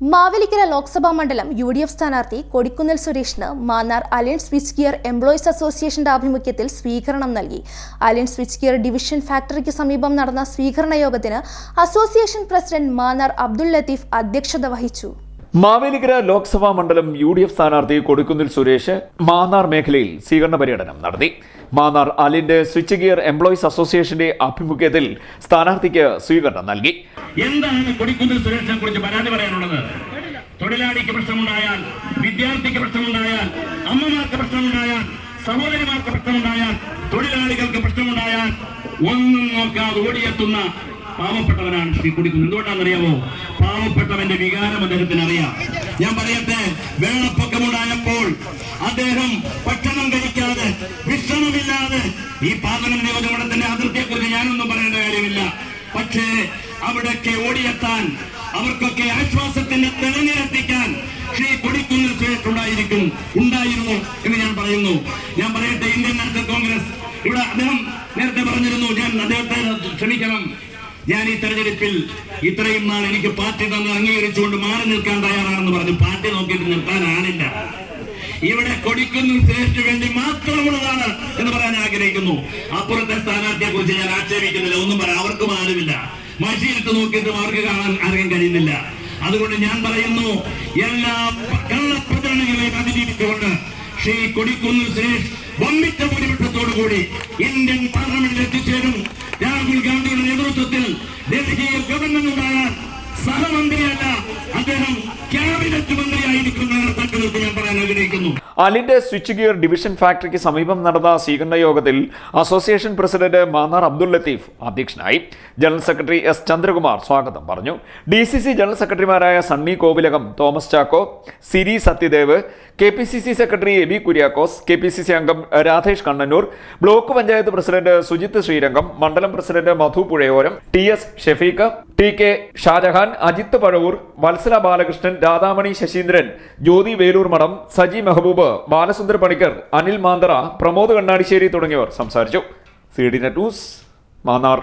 മാവേലിക്കര ലോക്സഭാ മണ്ഡലം U D F സ്ഥാനാർത്ഥി കൊടിക്കുന്നിൽ സുരേഷിന് Mannar alliance switch gear employees അസോസിയേഷന്റെ ആഭിമുഖ്യത്തിൽ സ്വീകരണം നൽകി. അലയൻസ് സ്വിച്ച് ഗിയർ ഡിവിഷൻ ഫാക്ടറിക്ക് സമീപം നടന്ന സ്വീകരണ യോഗത്തിന് അസോസിയേഷൻ പ്രസിഡന്റ് മാന്നാർ അബ്ദുൽ ലത്തീഫ് അധ്യക്ഷത വഹിച്ചു. മാവേലിക്കര ലോക്സഭാ മണ്ഡലം യു ഡി എഫ് സ്ഥാനാർത്ഥി കൊടിക്കുന്നിൽ സുരേഷ് മാന്നാർ മേഖലയിൽ സ്വീകരണ പര്യടനം നടത്തി. മാന്നാർ അലിന്റെ സ്വിച്ച് ഗിയർ എംപ്ലോയീസ് അസോസിയേഷന്റെ ആഭിമുഖ്യത്തിൽ സ്ഥാനാർത്ഥിക്ക് സ്വീകരണം നൽകി. എന്താണ് കൊടിക്കുന്നിൽ സുരേഷിനെ കുറിച്ച് പരാതി പറയാനുള്ളത്? തൊഴിലാളിക്ക് പ്രശ്നമുണ്ടായാൽ വിദ്യാർത്ഥിക്ക് പ്രശ്നമുണ്ടായാൽ അമ്മമാർക്ക് പ്രശ്നമുണ്ടായാൽ സഹോദരിമാർക്ക് പ്രശ്നമുണ്ടായാൽ തൊഴിലാളികൾക്ക് പ്രശ്നമുണ്ടായാൽ ഒന്നും നോക്കാതെ ഓടിയെത്തുന്ന പാവപ്പെട്ടവനാണ് ശ്രീ കുടിക്കുന്നത് എന്തുകൊണ്ടാണെന്നറിയാമോ പാവപ്പെട്ടവന്റെ വികാരം അദ്ദേഹത്തിന് അറിയാം ഞാൻ പറയട്ടെ വെള്ളപ്പൊക്കമുണ്ടായപ്പോൾ അദ്ദേഹം ഭക്ഷണം കഴിക്കാതെ വിശ്രമമില്ലാതെ ഈ പാർലമെന്റ് നിയോജകമണ്ഡലത്തിന്റെ അതിർത്തിയെക്കുറിച്ച് ഞാനൊന്നും പറയേണ്ട കാര്യമില്ല. പക്ഷേ അവിടെയൊക്കെ ഓടിയെത്താൻ അവർക്കൊക്കെ ആശ്വാസത്തിന്റെ തെളിഞ്ഞിലെത്തിക്കാൻ ശ്രീ കൊടിക്കുന്നിൽ സുരേഷ് ഉണ്ടായിരുന്നു എന്ന് ഞാൻ പറയുന്നു. ഞാൻ പറയട്ടെ ഇന്ത്യൻ നാഷണൽ കോൺഗ്രസ്. ഇവിടെ അദ്ദേഹം നേരത്തെ പറഞ്ഞിരുന്നു ഞാൻ അദ്ദേഹത്തെ ക്ഷമിക്കണം. ഞാൻ ഈ തെരഞ്ഞെടുപ്പിൽ ഇത്രയും നാൾ എനിക്ക് പാർട്ടി തന്നെ അംഗീകരിച്ചുകൊണ്ട് മാറി നിൽക്കാൻ തയ്യാറാണെന്ന് പറഞ്ഞു പാർട്ടി നോക്കിയിട്ട് നിർത്താനാണില്ല ഇവിടെ കൊടിക്കുന്നു ശ്രേഷ്ഠ വേണ്ടി മാത്രമുള്ളതാണ് എന്ന് പറയാൻ ആഗ്രഹിക്കുന്നു. അപ്പുറത്തെ സ്ഥാനാർത്ഥിയെ കുറിച്ച് ഞാൻ ആക്ഷേപിക്കുന്നില്ല. ഒന്നും പറയാം അവർക്കും ആരുമില്ല. മഷിയിട്ട് നോക്കിയിട്ടും അവർക്ക് കാണാൻ ആർക്കും കഴിയുന്നില്ല. അതുകൊണ്ട് ഞാൻ പറയുന്നു എല്ലാ കള്ളപ്രചരണങ്ങളെയും അതിജീവിച്ചുകൊണ്ട് ശ്രീ കൊടിക്കുന്നിൽ സുരേഷ് വമ്പിച്ച ഭൂരിപക്ഷത്തോടു കൂടി ഇന്ത്യൻ പാർലമെന്റിൽ എത്തിച്ചേരും. രാഹുൽ ഗാന്ധിയുടെ നേതൃത്വത്തിൽ ഡൽഹിയിൽ ഗവൺമെന്റ് ഉണ്ടായാൽ സഹമന്ത്രിയല്ല അദ്ദേഹം ക്യാബിനറ്റ് മന്ത്രി അലിന്റെ സ്വിച്ച് ഗിയർ ഡിവിഷൻ ഫാക്ടറിക്ക് സമീപം നടന്ന സ്വീകരണ യോഗത്തിൽ അസോസിയേഷൻ പ്രസിഡന്റ് മാന്നാർ അബ്ദുൽ ലത്തീഫ് അധ്യക്ഷനായി. ജനറൽ സെക്രട്ടറി എസ് ചന്ദ്രകുമാർ സ്വാഗതം പറഞ്ഞു. ഡി സി സി ജനറൽ സെക്രട്ടറിമാരായ Sunny Kovilakam Thomas Chacko Siri Sathyadev K P C C secretary A B Kuriakose K P C C അംഗം രാധേഷ് കണ്ണന്നൂർ ബ്ലോക്ക് പഞ്ചായത്ത് പ്രസിഡന്റ് സുജിത് ശ്രീരംഗം മണ്ഡലം president Madhu Puzhayoram T S Shefeeq T K Shajahan Ajith Pazhavoor Vatsala Balakrishnan Radhamani Sasheendran Jyothi Veloor Madom Saji Mehboob ബാലസുന്ദർ Panicker Anil Manthara Pramod കണ്ണാടിശ്ശേരി തുടങ്ങിയവർ സംസാരിച്ചു. C D net news Mannar.